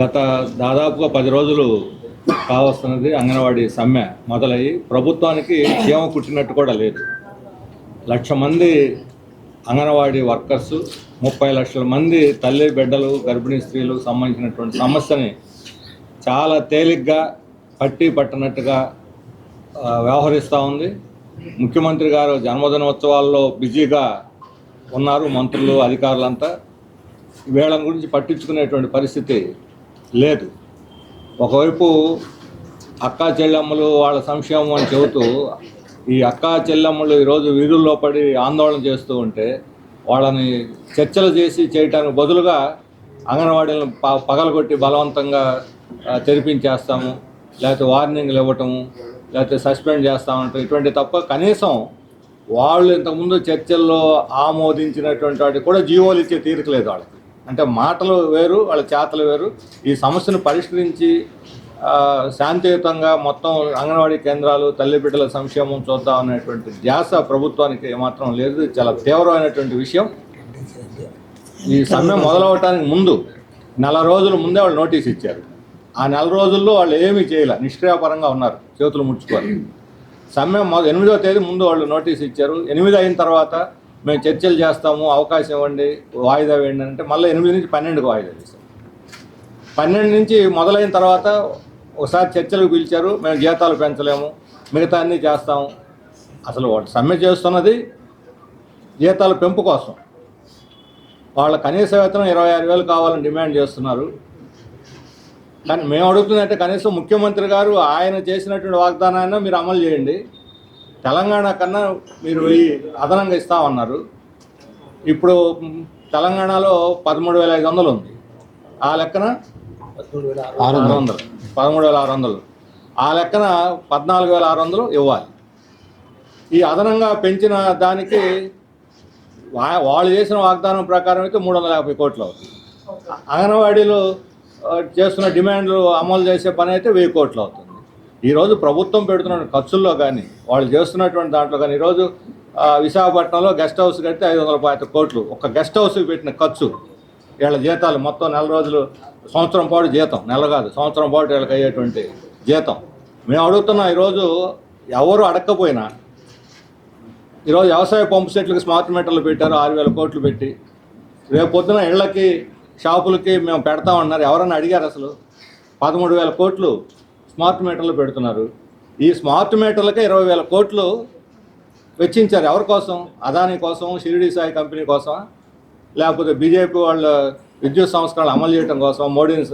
గత దాదాపుగా పది రోజులు కావస్తున్నది అంగన్వాడీ సమ్మె మొదలయ్యి ప్రభుత్వానికి చీమ కుట్టినట్టు కూడా లేదు. లక్ష మంది అంగన్వాడీ వర్కర్స్ ముప్పై లక్షల మంది తల్లి బిడ్డలు గర్భిణీ స్త్రీలు సంబంధించినటువంటి సమస్యని చాలా తేలిగ్గా పట్టి పట్టనట్టుగా వ్యవహరిస్తూ ఉంది. ముఖ్యమంత్రి గారు జన్మదినోత్సవాల్లో బిజీగా ఉన్నారు మంత్రులు అధికారులంతా. వీళ్ళని గురించి పట్టించుకునేటువంటి పరిస్థితి లేదు. ఒకవైపు అక్కా చెల్లెమ్మలు వాళ్ళ సంక్షేమం అని చెబుతూ ఈ అక్కా చెల్లెమ్మలు ఈరోజు వీధుల్లో పడి ఆందోళన చేస్తూ ఉంటే వాళ్ళని చర్చలు చేసి చేయటానికి బదులుగా అంగన్వాడీలను ప పగలగొట్టి బలవంతంగా తెరిపించేస్తాము లేకపోతే వార్నింగ్లు ఇవ్వటము లేకపోతే సస్పెండ్ చేస్తామంటాం ఇటువంటి తప్ప కనీసం వాళ్ళు ఇంతకుముందు చర్చల్లో ఆమోదించినటువంటి వాటికి కూడా జీవోలు ఇచ్చే తీరికలేదు వాళ్ళకి. అంటే మాటలు వేరు వాళ్ళ చేతలు వేరు. ఈ సమస్యను పరిష్కరించి శాంతియుతంగా మొత్తం అంగన్వాడీ కేంద్రాలు తల్లి బిడ్డల సంక్షేమం చూద్దాం అనేటువంటి ధ్యాస ప్రభుత్వానికి ఏమాత్రం లేదు. చాలా తీవ్రమైనటువంటి విషయం. ఈ సమ్మె మొదలవటానికి ముందు నెల రోజుల ముందే వాళ్ళు నోటీస్ ఇచ్చారు. ఆ నెల రోజుల్లో వాళ్ళు ఏమీ చేయలే. నిష్క్రియాపరంగా ఉన్నారు. చేతులు ముడుచుకొని. సమ్మె ఎనిమిదో తేదీ ముందు వాళ్ళు నోటీస్ ఇచ్చారు. ఎనిమిది అయిన తర్వాత మేము చర్చలు చేస్తాము అవకాశం ఇవ్వండి వాయిదా వేయండి అంటే మళ్ళీ ఎనిమిది నుంచి పన్నెండుకి వాయిదా వేశారు పన్నెండు నుంచి మొదలైన తర్వాత ఒకసారి చర్చలకు పిలిచారు మేము జీతాలు పెంచలేము మిగతా అన్నీ చేస్తాము అసలు వాళ్ళు సమ్మె చేస్తున్నది జీతాల పెంపు కోసం. వాళ్ళ కనీస వేతనం ఇరవై ఆరు వేలు కావాలని డిమాండ్ చేస్తున్నారు. కానీ మేము అడుగుతుందంటే కనీసం ముఖ్యమంత్రి గారు ఆయన చేసినటువంటి వాగ్దానాన్ని మీరు అమలు చేయండి. తెలంగాణ కన్నా మీరు ఈ అదనంగా ఇస్తామన్నారు. ఇప్పుడు తెలంగాణలో పదమూడు వేల ఐదు వందలు ఉంది. ఆ లెక్కన ఆరు వందలు. పదమూడు వేల ఆరు వందలు. ఆ లెక్కన పద్నాలుగు వేల ఆరు వందలు ఇవ్వాలి. ఈ అదనంగా పెంచిన దానికి వాళ్ళు చేసిన వాగ్దానం ప్రకారం అయితే మూడు వందల యాభై కోట్లు అవుతుంది. అంగన్వాడీలు చేస్తున్న డిమాండ్లు అమలు చేసే పని అయితే వెయ్యి కోట్లు అవుతుంది. ఈరోజు ప్రభుత్వం పెడుతున్న ఖర్చుల్లో కానీ వాళ్ళు చేస్తున్నటువంటి దాంట్లో కానీ ఈరోజు విశాఖపట్నంలో గెస్ట్ హౌస్ కడితే ఐదు వందల పాతిక కోట్లు. ఒక గెస్ట్ హౌస్కి పెట్టిన ఖర్చు వీళ్ళ జీతాలు మొత్తం నెల రోజులు సంవత్సరం పాటు జీతం. నెల కాదు సంవత్సరం పాటు వీళ్ళకి అయ్యేటువంటి జీతం. మేము అడుగుతున్నాం ఈరోజు ఎవరు అడగకపోయినా ఈరోజు వ్యవసాయ పంపు సెట్లకు స్మార్ట్ మీటర్లు పెట్టారు ఆరు వేల కోట్లు పెట్టి. రేపు పొద్దున ఇళ్ళకి షాపులకి మేము పెడతామన్నారు. ఎవరన్నా అడిగారు అసలు? పదమూడు వేల కోట్లు. స్మార్ట్ మీటర్లు పెడుతున్నారు. ఈ స్మార్ట్ మీటర్లకే ఇరవై వేల కోట్లు వెచ్చించారు. ఎవరి కోసం? అదాని కోసం షిరిడి సాయి కంపెనీ కోసం లేకపోతే బీజేపీ వాళ్ళ విద్యుత్ సంస్కరణలు అమలు చేయడం కోసం మోడీని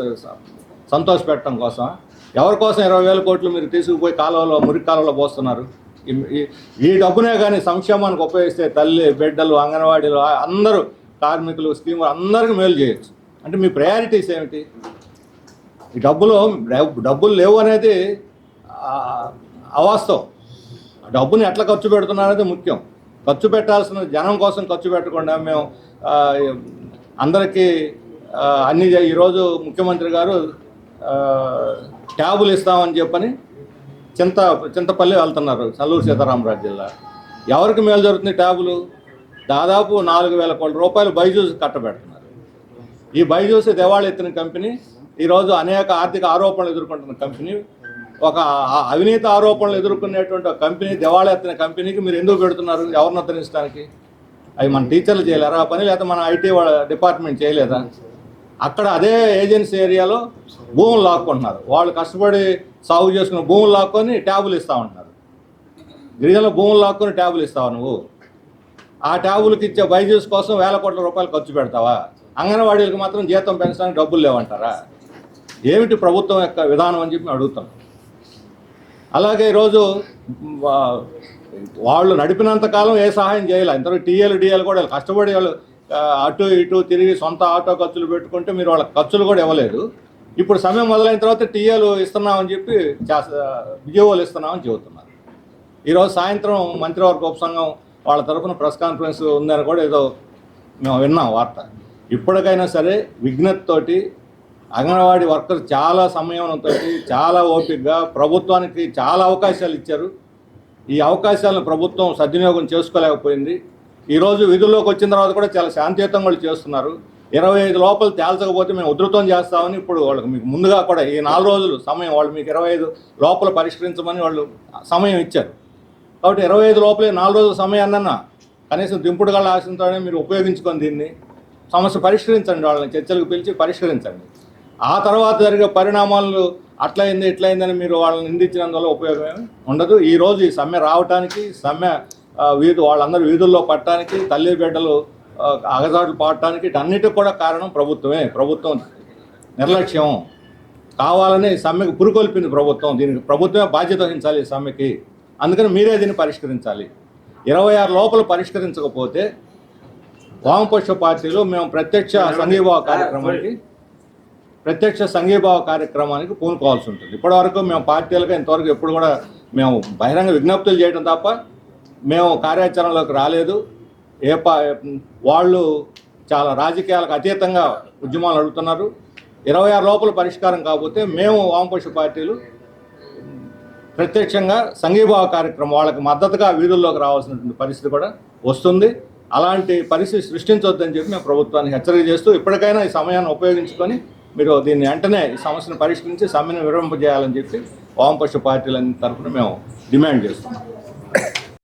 సంతోష పెట్టడం కోసం ఎవరి కోసం ఇరవై వేల కోట్లు మీరు తీసుకుపోయి కాలువలో మురికి కాలువలో పోస్తున్నారు? ఈ- ఈ- డబ్బునే కానీ సంక్షేమానికి ఉపయోగిస్తే తల్లి బిడ్డలు అంగన్వాడీలు అందరూ కార్మికులు స్కీములు అందరికీ మేలు చేయొచ్చు. అంటే మీ ప్రయారిటీస్ ఏమిటి? డబ్బులు డబ్బులు లేవు అనేది అవాస్తవం. డబ్బుని ఎట్లా ఖర్చు పెడుతున్నారనేది ముఖ్యం. ఖర్చు పెట్టాల్సిన జనం కోసం ఖర్చు పెట్టకుండా మేము అందరికీ అన్ని ఈరోజు ముఖ్యమంత్రి గారు ట్యాబులు ఇస్తామని చెప్పని చింత చింతపల్లి వెళ్తున్నారు సల్లూరు సీతారామరాజు జిల్లా. ఎవరికి మేలు జరుగుతుంది ట్యాబులు? దాదాపు నాలుగు వేల కోట్ల రూపాయలు బైజూస్ కట్టబెడుతున్నారు. ఈ బైజూస్ దివాళి ఎత్తిన కంపెనీ ఈరోజు అనేక ఆర్థిక ఆరోపణలు ఎదుర్కొంటున్న కంపెనీ. ఒక అవినీత అవినీతి ఆరోపణలు ఎదుర్కొనేటువంటి ఒక కంపెనీ దివాళి ఎత్తిన కంపెనీకి మీరు ఎందుకు పెడుతున్నారు? ఎవరిని ఉద్ధరించడానికి అవి మన టీచర్లు చేయలేరా? ఆ పని లేకపోతే మన ఐటీ వాళ్ళ డిపార్ట్మెంట్ చేయలేదా? అక్కడ అదే ఏజెన్సీ ఏరియాలో భూములు లాక్కుంటున్నారు. వాళ్ళు కష్టపడి సాగు చేసుకున్న భూములు లాక్కొని ట్యాబులు ఇస్తూ ఉంటున్నారు. గిరిజనుల భూములు లాక్కొని ట్యాబులు ఇస్తావు నువ్వు? ఆ ట్యాబులకి ఇచ్చే బైజూస్ కోసం వేల కోట్ల రూపాయలు ఖర్చు పెడతావా? అంగన్వాడీలకు మాత్రం జీతం పెంచడానికి డబ్బులు లేవంటారా? ఏమిటి ప్రభుత్వం యొక్క విధానం అని చెప్పి అడుగుతాం. అలాగే ఈరోజు వాళ్ళు నడిపినంత కాలం ఏ సహాయం చేయాలి? ఇంతవరకు టీఏలు డిఏలు కూడా కష్టపడి వాళ్ళు అటు ఇటు తిరిగి సొంత ఆటో ఖర్చులు పెట్టుకుంటే మీరు వాళ్ళ ఖర్చులు కూడా ఇవ్వలేదు. ఇప్పుడు సమయం మొదలైన తర్వాత టీఏలు ఇస్తున్నామని చెప్పి విజయవాళ్ళు ఇస్తున్నామని చెబుతున్నారు. ఈరోజు సాయంత్రం మంత్రివర్గ ఉపసంఘం వాళ్ళ తరఫున ప్రెస్ కాన్ఫరెన్స్ ఉందని కూడా ఏదో మేము విన్నాం వార్త. ఇప్పటికైనా సరే విజ్ఞతతోటి అంగన్వాడీ వర్కర్ చాలా సమయంతో చాలా ఓపికగా ప్రభుత్వానికి చాలా అవకాశాలు ఇచ్చారు. ఈ అవకాశాలను ప్రభుత్వం సద్వినియోగం చేసుకోలేకపోయింది. ఈరోజు విధుల్లోకి వచ్చిన తర్వాత కూడా చాలా శాంతియుతంగా వాళ్ళు చేస్తున్నారు. ఇరవై ఐదు లోపల తేల్చకపోతే మేము ఉధృతం చేస్తామని ఇప్పుడు వాళ్ళకి మీకు ముందుగా కూడా ఈ నాలుగు రోజులు సమయం వాళ్ళు మీకు ఇరవై ఐదు లోపల పరిష్కరించమని వాళ్ళు సమయం ఇచ్చారు. కాబట్టి ఇరవై ఐదు లోపలే నాలుగు రోజుల సమయాన్న కనీసం దింపుడు గల ఆశంతోనే మీరు ఉపయోగించుకొని దీన్ని సమస్య పరిష్కరించండి వాళ్ళని చర్చలకు పిలిచి పరిష్కరించండి. ఆ తర్వాత జరిగే పరిణామాలు అట్లయింది ఇట్లయిందని మీరు వాళ్ళని నిందించినందువల్ల ఉపయోగం ఉండదు. ఈ రోజు ఈ సమ్మె రావటానికి సమ్మె వీధి వాళ్ళందరూ వీధుల్లో పట్టడానికి తల్లి బిడ్డలు అగజాట్లు పాడటానికి అన్నిటికి కూడా కారణం ప్రభుత్వమే. ప్రభుత్వం నిర్లక్ష్యం. కావాలని సమ్మెకు పురుకొల్పింది ప్రభుత్వం. దీనికి ప్రభుత్వమే బాధ్యత వహించాలి ఈ సమ్మెకి. అందుకని మీరే దీన్ని పరిష్కరించాలి. ఇరవై ఆరు లోపల పరిష్కరించకపోతే వామపక్ష పార్టీలు మేము ప్రత్యక్ష సంఘీభావ కార్యక్రమానికి ప్రత్యక్ష సంఘీభావ కార్యక్రమానికి పూనుకోవాల్సి ఉంటుంది. ఇప్పటివరకు మేము పార్టీలకు ఇంతవరకు ఎప్పుడు కూడా మేము బహిరంగ విజ్ఞప్తులు చేయడం తప్ప మేము కార్యాచరణలోకి రాలేదు. ఏ పా వాళ్ళు చాలా రాజకీయాలకు అతీతంగా ఉద్యమాలు అడుగుతున్నారు ఇరవై ఆరు లోపల పరిష్కారం కాకపోతే మేము వామపక్ష పార్టీలు ప్రత్యక్షంగా సంఘీభావ కార్యక్రమం వాళ్ళకి మద్దతుగా వీధుల్లోకి రావాల్సినటువంటి పరిస్థితి కూడా వస్తుంది. అలాంటి పరిస్థితి సృష్టించవద్దని చెప్పి మేము ప్రభుత్వాన్ని హెచ్చరిక చేస్తూ ఇప్పటికైనా ఈ సమయాన్ని ఉపయోగించుకొని మీరు దీన్ని వెంటనే ఈ సమస్యను పరిష్కరించి సమ్మెను విరమింపజేయాలని చెప్పి వామపక్ష పార్టీల తరఫున మేము డిమాండ్ చేస్తున్నాం.